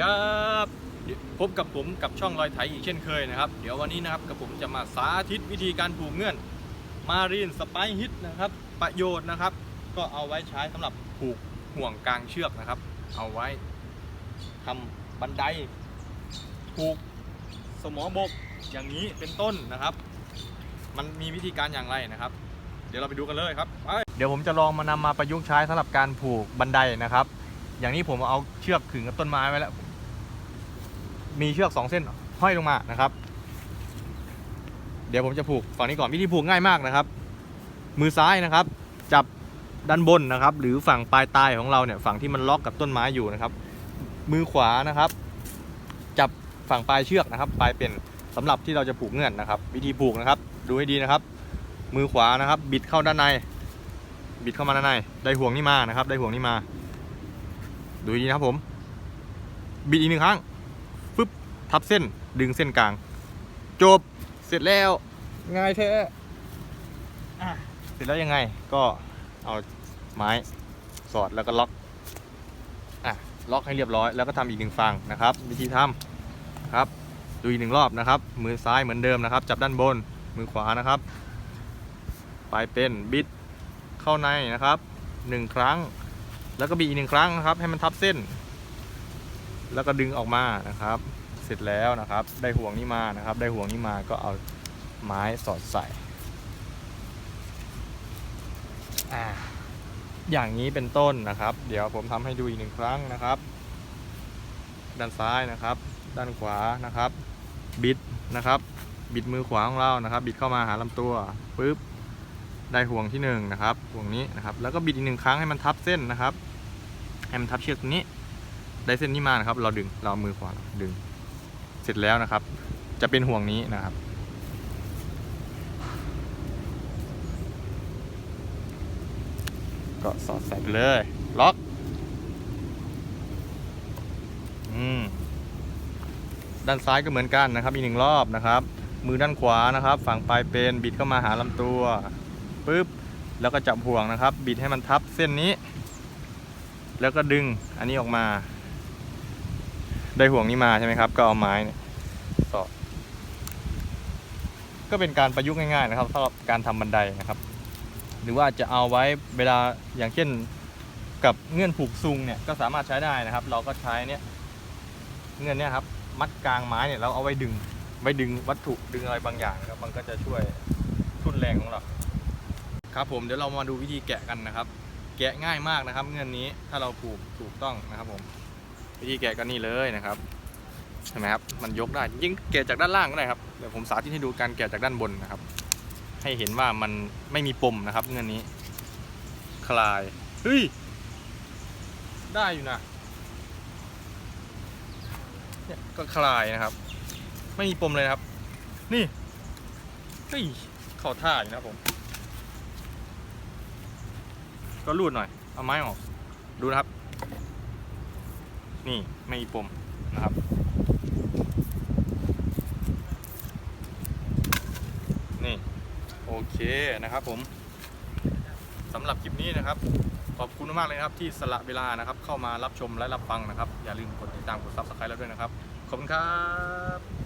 ครับพบกับผมกับช่องรอยไถอีกเช่นเคยนะครับ เดี๋ยววันนี้นะครับกับผมจะมาสาธิตวิธีการผูกเงื่อนมารีนสไปฮิตนะครับ ประโยชน์นะครับ ก็เอาไว้ใช้สำหรับผูกห่วงกลางเชือกนะครับ เอาไว้ทำบันได ผูกสมอบกอย่างนี้เป็นต้นนะครับ มันมีวิธีการอย่างไรนะครับ เดี๋ยวเราไปดูกันเลยครับเดี๋ยวผมจะลองมานำมาประยุกต์ใช้สำหรับการผูกบันไดนะครับ อย่างนี้ผมเอาเชือกขึงกับต้นไม้ไว้แล้ว มีเชือกสองเส้นห้อยลงมานะครับ เดี๋ยวผมจะผูกฝั่งนี้ก่อนวิธีผูกง่ายมากนะครับ มือซ้ายนะครับ จับด้านบนนะครับ หรือฝั่งปลายตายของเราเนี่ยฝั่งที่มันล็อกกับต้นไม้อยู่นะครับ มือขวานะครับ จับฝั่งปลายเชือกนะครับ ปลายเป็นสำหรับที่เราจะผูกเงื่อนนะครับ วิธีผูกนะครับ ดูให้ดีนะครับ มือขวานะครับ บิดเข้าด้านใน บิดเข้ามาด้านใน ได้ห่วงนี่มานะครับ ได้ห่วงนี่มา ดูดีนะครับผมบิดอีกหนึ่งครั้งฟึบทับเส้นดึงเส้นกลาง จบเสร็จแล้วง่ายแท้อะเสร็จแล้วยังไงก็เอาไม้สอดแล้วก็ล็อกอะล็อกให้เรียบร้อยแล้วก็ทำอีกหนึ่งฝั่งนะครับ วิธีทำครับ ดูอีกหนึ่งรอบนะครับ มือซ้ายเหมือนเดิมนะครับ จับด้านบนมือขวานะครับปลายเป็นบิดเข้าในนะครับหนึ่งครั้ง แล้วก็บีอีกหนึ่งครั้งนะครับ ให้มันทับเส้น แล้วก็ดึงออกมานะครับ เสร็จแล้วนะครับ ได้ห่วงนี้มานะครับ ได้ห่วงนี้มาก็เอาไม้สอดใส่อ่าอย่างนี้เป็นต้นนะครับ เดี๋ยวผมทำให้ดูอีกหนึ่งครั้งนะครับ ด้านซ้ายนะครับ ด้านขวานะครับ บิดนะครับ บิดมือขวาของเรานะครับ บิดเข้ามาหาลำตัวปึ๊บ ได้ห่วงที่หนึ่งนะครับห่วงนี้นะครับ แล้วก็บิดอีกหนึ่งครั้งให้มันทับเส้นนะครับให้มันทับเชือกตรงนี้ ได้เส้นนี้มานะครับ เราดึงเราเอามือขวาดึง เสร็จแล้วนะครับ จะเป็นห่วงนี้นะครับก็สอดใส่ไปเลย ล็อก อืม ด้านซ้ายก็เหมือนกันนะครับ อีกหนึ่งรอบนะครับ มือด้านขวานะครับ ฝั่งปลายเป็นบิดเข้ามาหาลำตัว ปุ๊บแล้วก็จับห่วงนะครับ บิดให้มันทับเส้นนี้ แล้วก็ดึงอันนี้ออกมา ได้ห่วงนี้มาใช่ไหมครับ ก็เอาไม้เนี่ยสอดก็เป็นการประยุกต์ง่ายๆนะครับสำหรับการทำบันไดนะครับ หรือว่าจะเอาไว้เวลาอย่างเช่นกับเงื่อนผูกซุงเนี่ยก็สามารถใช้ได้นะครับ เราก็ใช้เนี่ยเงื่อนเนี่ยครับ มัดกลางไม้เนี่ยเราเอาไว้ดึงไว้ดึงวัตถุดึงอะไรบางอย่างครับมันก็จะช่วยทุ่นแรงของเรา ครับผมเดี๋ยวเรามาดูวิธีแกะกันนะครับ แกะง่ายมากนะครับ เงื่อนนี้ถ้าเราผูกถูกต้องนะครับผม วิธีแกะก็นี่เลยนะครับใช่ไหมครับมันยกได้จริงแกะจากด้านล่างก็ได้ครับเดี๋ยวผมสาธิตให้ดูการแกะจากด้านบนนะครับ ให้เห็นว่ามันไม่มีปมนะครับ เงื่อนนี้ คลายเฮ้ยได้อยู่นะเนี่ยก็คลายนะครับ ไม่มีปมเลยนะครับ นี่เฮ้ยเข้าท่าอยู่นะครับผม ก็รูดหน่อย เอาไม้ออก ดูนะครับ นี่ไม่มีปมนะครับนี่โอเคนะครับผมสำหรับคลิปนี้นะครับ ขอบคุณมากเลยนะครับที่สละเวลานะครับ เข้ามารับชมและรับฟังนะครับ อย่าลืมกดติดตามกด subscribe แล้วด้วยนะครับ ขอบคุณครับ